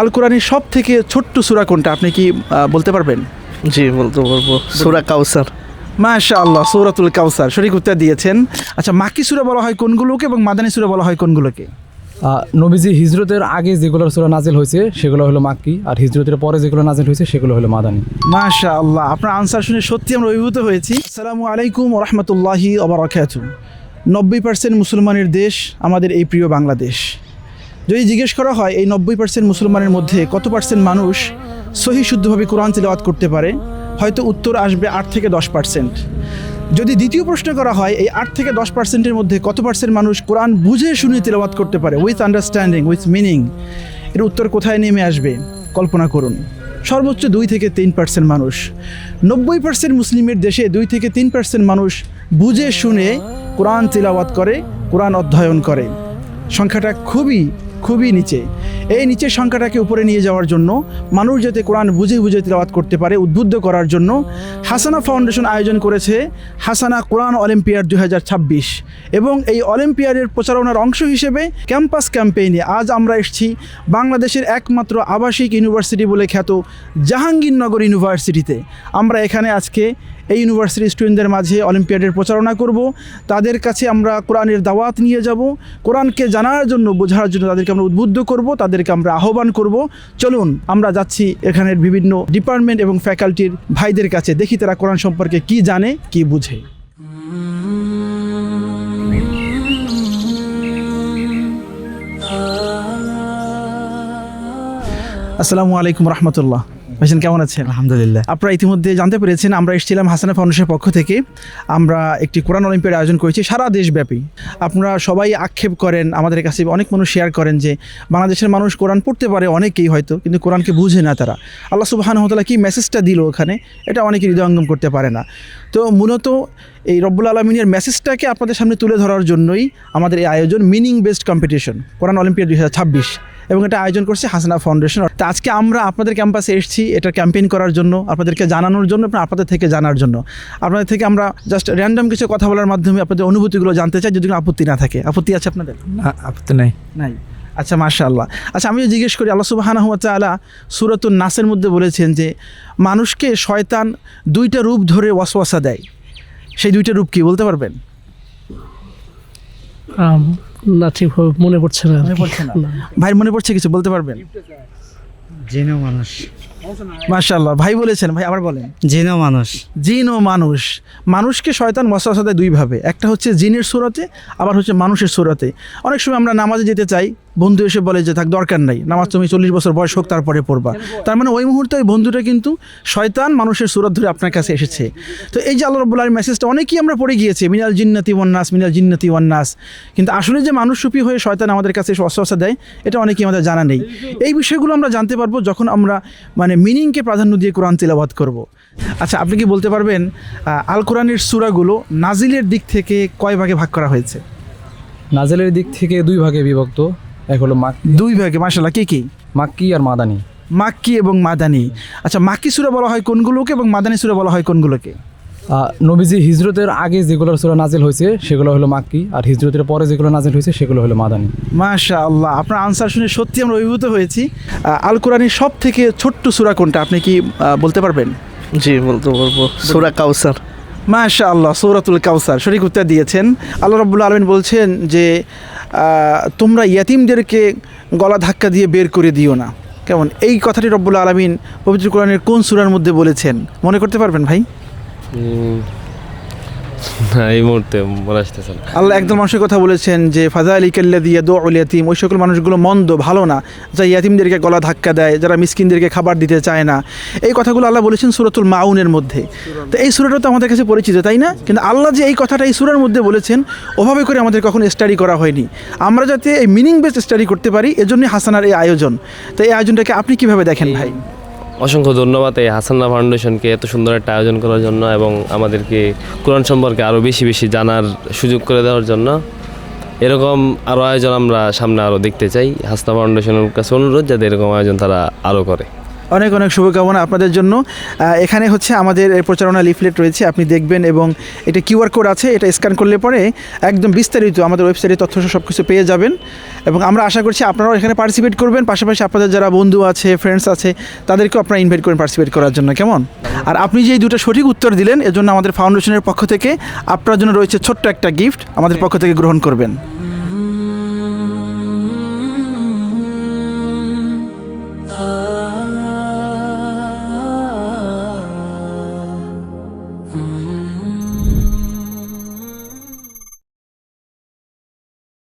আল কোরআনের সব থেকে ছোট্ট সূরা কোনটা? আপনি কি বলতে পারবেন? জি বলতে পারব। সুরা কাউসার মাশা আল্লাহ সৌরাতুল কাউসার সঠিক উত্তর দিয়েছেন। আচ্ছা মাক্কি সূরা বলা হয় কোনগুলোকে এবং মাদানী সূরা বলা হয় কোনগুলোকে? নবীজি হিজরতের আগে যেগুলো সুরা নাজিল হয়েছে সেগুলো হলো মাক্কি। আর হিজরতের পরে যেগুলো নাজিল হয়েছে সেগুলো হলো মাদানী। মাশা আল্লাহ আপনার আনসার শুনে সত্যি আমরা অভিভূত হয়েছি। আসসালামু আলাইকুম রহমতুল্লাহি আবরাকাত নব্বই পার্সেন্ট মুসলমানের দেশ আমাদের এই প্রিয় বাংলাদেশ। যদি জিজ্ঞেস করা হয়, এই নব্বই পার্সেন্ট মুসলমানের মধ্যে কত পার্সেন্ট মানুষ সহি শুদ্ধভাবে কোরআন তিলাওয়াত করতে পারে? হয়তো উত্তর আসবে আট থেকে দশ পার্সেন্ট যদি দ্বিতীয় প্রশ্ন করা হয়, এই আট থেকে দশ পার্সেন্টের মধ্যে কত পার্সেন্ট মানুষ কোরআন বুঝে শুনে তেলাওয়াত করতে পারে? উইথ আন্ডারস্ট্যান্ডিং উইথ মিনিং এর উত্তর কোথায় নেমে আসবে? কল্পনা করুন। সর্বোচ্চ দুই থেকে তিন পার্সেন্ট মানুষ। নব্বই পার্সেন্ট মুসলিমের দেশে দুই থেকে তিন পার্সেন্ট মানুষ বুঝে শুনে কোরআন তিলাওয়াত করে, কোরআন অধ্যয়ন করে। সংখ্যাটা খুবই খুবই নিচে। এই নিচের সংখ্যাটাকে উপরে নিয়ে যাওয়ার জন্য, মানুষ যাতে কোরআন বুঝে বুঝে তিলাওয়াত করতে পারে, উদ্বুদ্ধ করার জন্য হাসানা ফাউন্ডেশন আয়োজন করেছে হাসানা কোরআন অলিম্পিয়াড দু এবং এই অলিম্পিয়াডের প্রচারণার অংশ হিসেবে ক্যাম্পাস ক্যাম্পেইনে আজ আমরা এসেছি বাংলাদেশের একমাত্র আবাসিক ইউনিভার্সিটি বলে খ্যাত জাহাঙ্গীরনগর ইউনিভার্সিটিতে। আমরা এখানে আজকে এই ইউনিভার্সিটির স্টুডেন্টদের মাঝে অলিম্পিয়াডের প্রচারণা করব। তাদের কাছে আমরা কোরআনের দাওয়াত নিয়ে যাব। কোরআনকে জানার জন্য, বোঝার জন্য তাদেরকে আমরা উদ্বুদ্ধ করব, তাদেরকে আমরা আহ্বান করব। চলুন, আমরা যাচ্ছি এখানের বিভিন্ন ডিপার্টমেন্ট এবং ফ্যাকাল্টির ভাইদের কাছে। দেখি তারা কোরআন সম্পর্কে কি জানে, কি বুঝে। আসসালামু আলাইকুম রহমতুল্লাহ। ভাইজান কেমন আছেন? আলহামদুলিল্লাহ। আপনারা ইতিমধ্যে জানতে পেরেছেন আমরা এসেছিলাম হাসানা ফাউন্ডেশনের পক্ষ থেকে। আমরা একটি কোরআন অলিম্পিয়াড আয়োজন করেছি সারা দেশব্যাপী। আপনারা সবাই আক্ষেপ করেন আমাদের কাছে অনেক মানুষ শেয়ার করেন যে বাংলাদেশের মানুষ কোরআন পড়তে পারে অনেকেই হয়তো কিন্তু কোরআনকে বুঝে না তারা। আল্লাহ সুবাহানহতালা কি মেসেজটা দিল ওখানে এটা অনেকে হৃদয়ঙ্গম করতে পারে না। তো মূলত এই রব্বুল আলমিনের মেসেজটাকে আপনাদের সামনে তুলে ধরার জন্যই আমাদের এই আয়োজন meaning based competition Quran olympiad দুই এবং এটা আয়োজন করছে হাসানা ফাউন্ডেশন তো আজকে আমরা আপনাদের ক্যাম্পাসে এসেছি এটা ক্যাম্পেইন করার জন্য আপনাদেরকে জানানোর জন্য এবং আপনাদের থেকে জানার জন্য। আপনাদের থেকে আমরা জাস্ট র্যান্ডম কিছু কথা বলার মাধ্যমে আপনাদের অনুভূতিগুলো জানতে চাই যদি কোনো আপত্তি না থাকে। আপত্তি আছে আপনাদের? না আপত্তি নাই। নাই? আচ্ছা মাশা আল্লাহ আচ্ছা আমি জিজ্ঞেস করি আল্লাহ সুবাহানা হুয়া তালা সুরতুল নাসের মধ্যে বলেছেন যে মানুষকে শয়তান দুইটা রূপ ধরে ওয়াসওয়াসা দেয়। সেই দুইটা রূপ কি বলতে পারবেন? আম, না ঠিকভাবে মনে পড়ছে না মনে পড়ছে না। ভাই মনে পড়ছে কিছু? বলতে পারবেন? জেনে মানুষ মাশাআল্লাহ। ভাই বলেছেন ভাই আবার বলেন। জিনো মানুষ। জিন ও মানুষ। মানুষকে শয়তান ওয়াসওয়াসা দেয় দুইভাবে একটা হচ্ছে জিনের সুরতে আবার হচ্ছে মানুষের সুরতে। অনেক সময় আমরা নামাজে যেতে চাই বন্ধু এসে বলে যে থাক দরকার নাই। নামাজ তুমি চল্লিশ বছর বয়স হোক তারপরে পড়বা। তার মানে ওই মুহূর্তে ওই বন্ধুটা কিন্তু শয়তান মানুষের সুরত ধরে আপনার কাছে এসেছে। তো এই যে আল্লাহ রব্বুল আলমীর মেসেজটা অনেকেই আমরা পড়ে গিয়েছি মিনাল জিন্নাতি ওয়ান্নাস মিনাল জিন্নাতি ওয়ান্নাস কিন্তু আসলে যে মানুষ সুপি হয়ে শয়তান আমাদের কাছে এসে অস্বস্থা দেয় এটা অনেকেই আমাদের জানা নেই। এই বিষয়গুলো আমরা জানতে পারব যখন আমরা মানে মিনিংকে প্রাধান্য দিয়ে কোরআন তিলাবাদ করব। আচ্ছা আপনি কি বলতে পারবেন আল কোরআনের সুরাগুলো নাজিলের দিক থেকে কয় ভাগে ভাগ করা হয়েছে? নাজিলের দিক থেকে দুই ভাগে বিভক্ত। এক হলো মাক দুই ভাগে মাসাল্লাহ কে কী? মাক্কি আর মাদানি। মাক্কি এবং মাদানি। আচ্ছা মাক্কি সুরা বলা হয় কোনগুলোকে এবং মাদানি সুরা বলা হয় কোনগুলোকে? নবীজি হিজরতের আগে যেগুলো সুরা নাজিল হয়েছে সেগুলো হলো মাক্কি আর হিজরতের পরে যেগুলো নাজিল হয়েছে সেগুলো হলো মাদানী। মাশা আল্লাহ আপনার আনসার শুনে সত্যি আমরা অভিভূত হয়েছি। আল কোরআনের সব থেকে ছোট্ট সুরা কোনটা আপনি কি বলতে পারবেন? জি বলতে পারব। সুরা কাউসার। মাশা আল্লাহ সৌরাতুল কাউসার সঠিক উত্তর দিয়েছেন। আল্লাহ রব্বুল্লা আলমিন বলছেন যে তোমরা ইয়াতিমদেরকে গলা ধাক্কা দিয়ে বের করে দিও না। কেমন? এই কথাটি রব্বুল্লা আলমিন পবিত্র কোরআনের কোন সুরার মধ্যে বলেছেন? মনে করতে পারবেন ভাই? এই মুহূর্তে মনে আসতেছে আল্লাহ একদম মানুষের কথা বলেছেন যে ফাজা আলী কাল্লা দিয়া দো উল ইয়াতিম, ওই সকল মানুষগুলো মন্দ, ভালো না। যা ইয়াতিমদেরকে গলা ধাক্কা দেয়, যারা মিসকিনদেরকে খাবার দিতে চায় না। এই কথাগুলো আল্লাহ বলেছেন সুরতুল মাউনের মধ্যে। তো এই সুরাটা তো আমাদের কাছে পরিচিত, তাই না? কিন্তু আল্লাহ যে এই কথাটা এই সুরার মধ্যে বলেছেন, ওভাবে করে আমাদের কখনো স্টাডি করা হয়নি। আমরা যাতে এই মিনিং বেসড স্টাডি করতে পারি এজন্য হাসানার এই আয়োজন। তো এই আয়োজনটাকে আপনি কীভাবে দেখেন ভাই? অসংখ্য ধন্যবাদ এই হাসান্না ফাউন্ডেশনকে এত সুন্দর একটা আয়োজন করার জন্য এবং আমাদেরকে কোরআন সম্পর্কে আরও বেশি বেশি জানার সুযোগ করে দেওয়ার জন্য। এরকম আরও আয়োজন আমরা সামনে আরও দেখতে চাই। হাসনা ফাউন্ডেশনের কাছে অনুরোধ যাতে এরকম আয়োজন তারা আরও করে। অনেক অনেক শুভকামনা আপনাদের জন্য। এখানে হচ্ছে আমাদের প্রচারণা লিফলেট রয়েছে, আপনি দেখবেন এবং এটা কিউআর কোড আছে, এটা স্ক্যান করলে পরে একদম বিস্তারিত আমাদের ওয়েবসাইটে তথ্য সব কিছু পেয়ে যাবেন। এবং আমরা আশা করছি আপনারাও এখানে পার্টিসিপেট করবেন, পাশাপাশি আপনাদের যারা বন্ধু আছে ফ্রেন্ডস আছে, তাদেরকেও আপনারা ইনভাইট করেন পার্টিসিপেট করার জন্য, কেমন? আর আপনি যে দুটো সঠিক উত্তর দিলেন, এজন্য আমাদের ফাউন্ডেশনের পক্ষ থেকে আপনার জন্য রয়েছে ছোট্ট একটা গিফট আমাদের পক্ষ থেকে গ্রহণ করবেন।